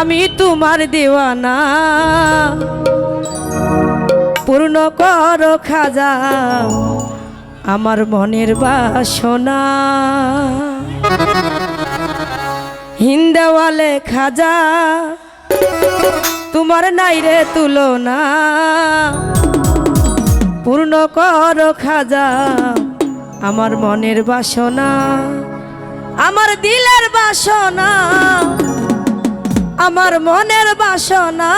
আমি তোমার দেওয়ানা। পূর্ণ কর খাজা, আমার মনের বাসনা। হিন্দাওয়ালে খাজা, তোমার নাই রে তুলনা। পূর্ণ কর খাজা, আমার মনের বাসনা, আমার দিলের বাসনা। আমার মনের বাসনা।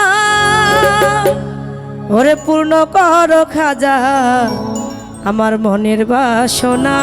ওরে পূর্ণ কর খাজা আমার মনের বাসনা।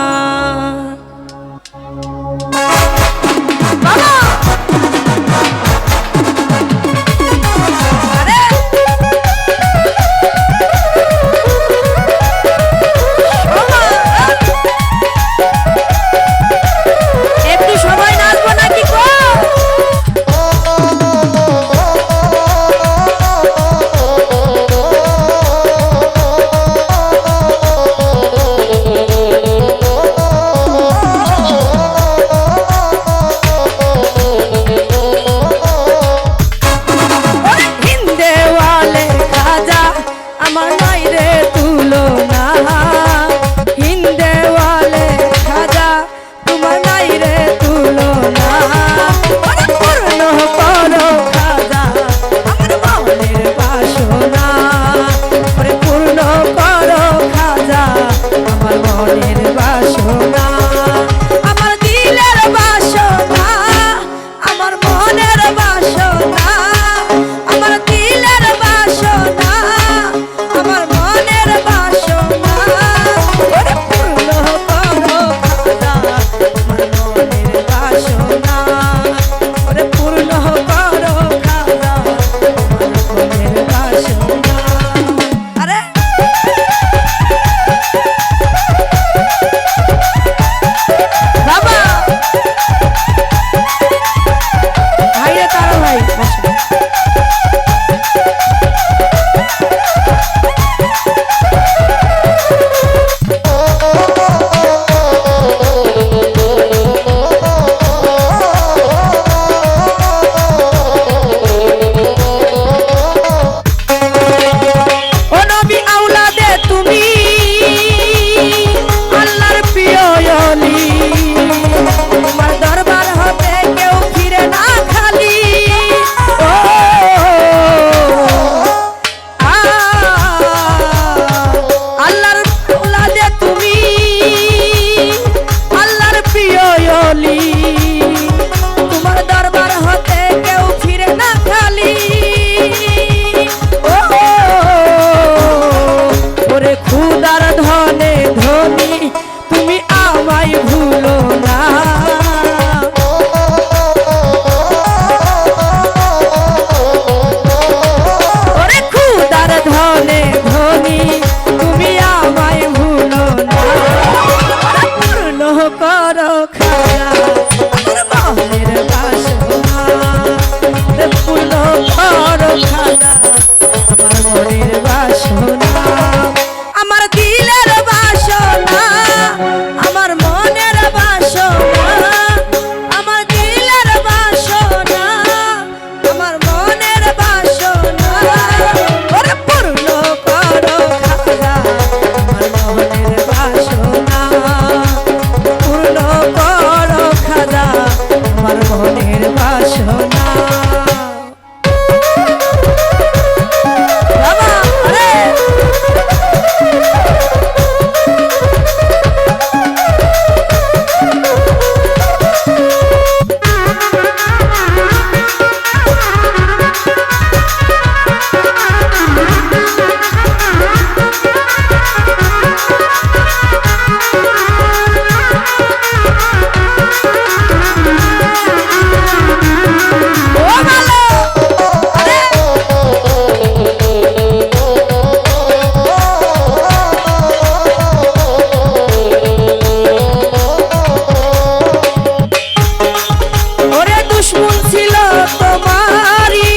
দুশ্মন ছিল তোমারি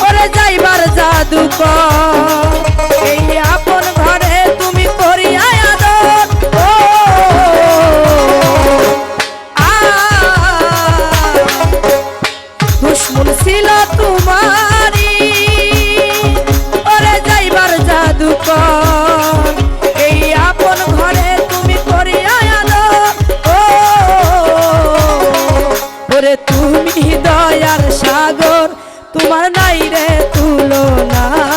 ওরে যাইবার জাদু কর তোমার নাই রে তুলনা।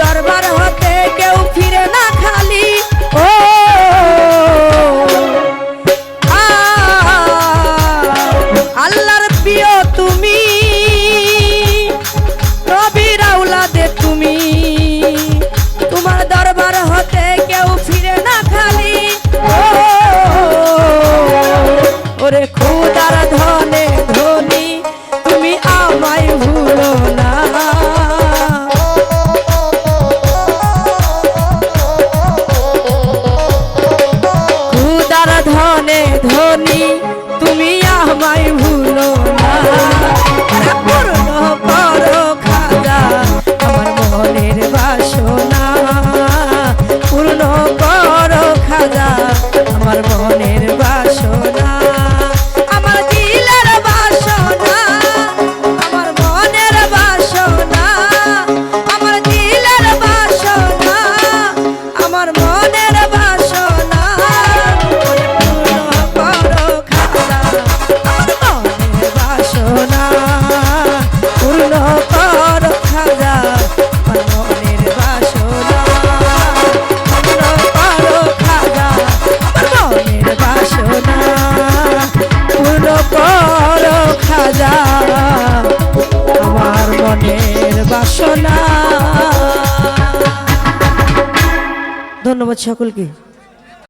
দরবার আমার মনের বাসনা আমার দিলের বাসনা আমার মনের বাসনা আমার দিলের বাসনা আমার মনের ধন্যবাদ সকলকে।